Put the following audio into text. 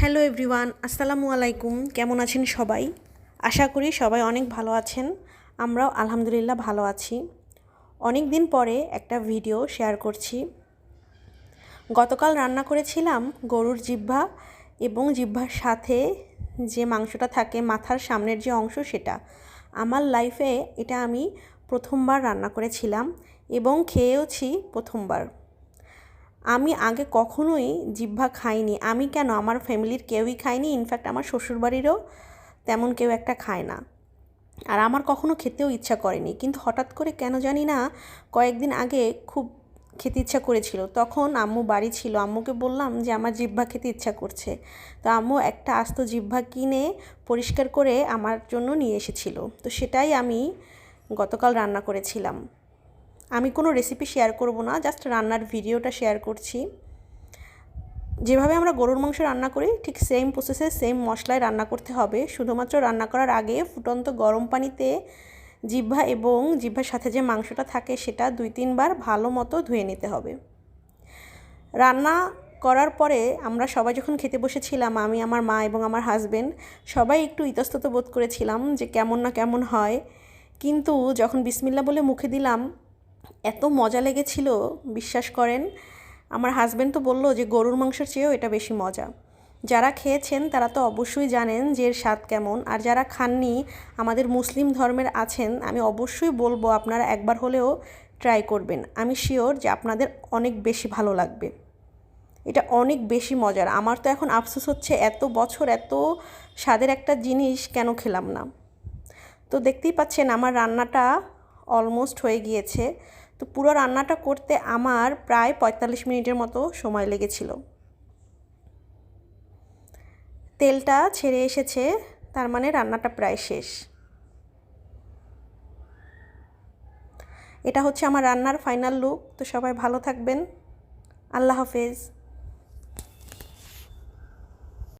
Hello everyone, আসসালামু আলাইকুম। কেমন আছেন সবাই? আশা করি সবাই অনেক ভালো আছেন। আমরাও আলহামদুলিল্লাহ ভালো আছি। অনেক দিন পরে একটা ভিডিও শেয়ার করছি। গতকাল রান্না করেছিলাম গরুর জিহ্বা এবং জিহ্বার সাথে যে মাংসটা থাকে, মাথার সামনের যে অংশ সেটা। আমার লাইফে এটা আমি প্রথমবার রান্না করেছিলাম এবং খেয়েওছি প্রথমবার। আমি আগে কখনোই জিহ্বা খাইনি। আমি কেন? আমার ফ্যামিলির কেউই খায়নি। ইনফ্যাক্ট আমার শ্বশুরবাড়িরও তেমন কেউ একটা খায় না। আর আমার কখনো খেতেও ইচ্ছা করেনি। কিন্তু হঠাৎ করে কেন জানি না, কয়েকদিন আগে খুব খেতে ইচ্ছা করেছিল। তখন আম্মু বাড়ি ছিল। আম্মুকে বললাম যে, আমার জিহ্বা খেতে ইচ্ছা করছে। তো আম্মু একটা আস্ত জিহ্বা কিনে পরিষ্কার করে আমার জন্য নিয়ে এসেছিল। তো সেটাই আমি গতকাল রান্না করেছিলাম। আমি কোনো রেসিপি শেয়ার করব না জাস্ট রান্নার ভিডিওটা শেয়ার করছি। যেভাবে আমরা গরুর মাংস রান্না করি, ঠিক সেম প্রসেসে সেম মশলায় রান্না করতে হবে। শুধুমাত্র রান্না করার আগে ফুটন্ত গরম পানিতে জিহ্বা এবং জিহ্বার সাথে যে মাংসটা থাকে, সেটা দুই তিনবার ভালো মতো ধুয়ে নিতে হবে। রান্না করার পরে আমরা সবাই যখন খেতে বসেছিলাম, আমি, আমার মা এবং আমার হাজব্যান্ড সবাই একটু ইতস্তত বোধ করেছিলাম যে কেমন না কেমন হয়। কিন্তু যখন বিসমিল্লা বলে মুখে দিলাম এত মজা লেগেছিল, বিশ্বাস করেন। আমার হাজব্যান্ড তো বলল যে, গরুর মাংসের চেয়েও এটা বেশি মজা। যারা খেয়েছেন, তারা তো অবশ্যই জানেন যে এর স্বাদ কেমন। আর যারা খাননি, আমাদের মুসলিম ধর্মের আছেন, আমি অবশ্যই বলব আপনারা একবার হলেও ট্রাই করবেন। আমি শিওর যে আপনাদের অনেক বেশি ভালো লাগবে। এটা অনেক বেশি মজার। আমার তো এখন আফসোস হচ্ছে, এত বছর এত স্বাদের একটা জিনিস কেন খেলাম না? তো দেখতেই পাচ্ছেন, আমার রান্নাটা অলমোস্ট হয়ে গিয়েছে। তো পুরো রান্নাটা করতে আমার প্রায় পঁয়তাল্লিশ মিনিটের মতো সময় লেগেছিল। তেলটা ছেড়ে এসেছে, তার মানে রান্নাটা প্রায় শেষ। এটা হচ্ছে আমার রান্নার ফাইনাল লুক তো সবাই ভালো থাকবেন। আল্লাহ হাফেজ।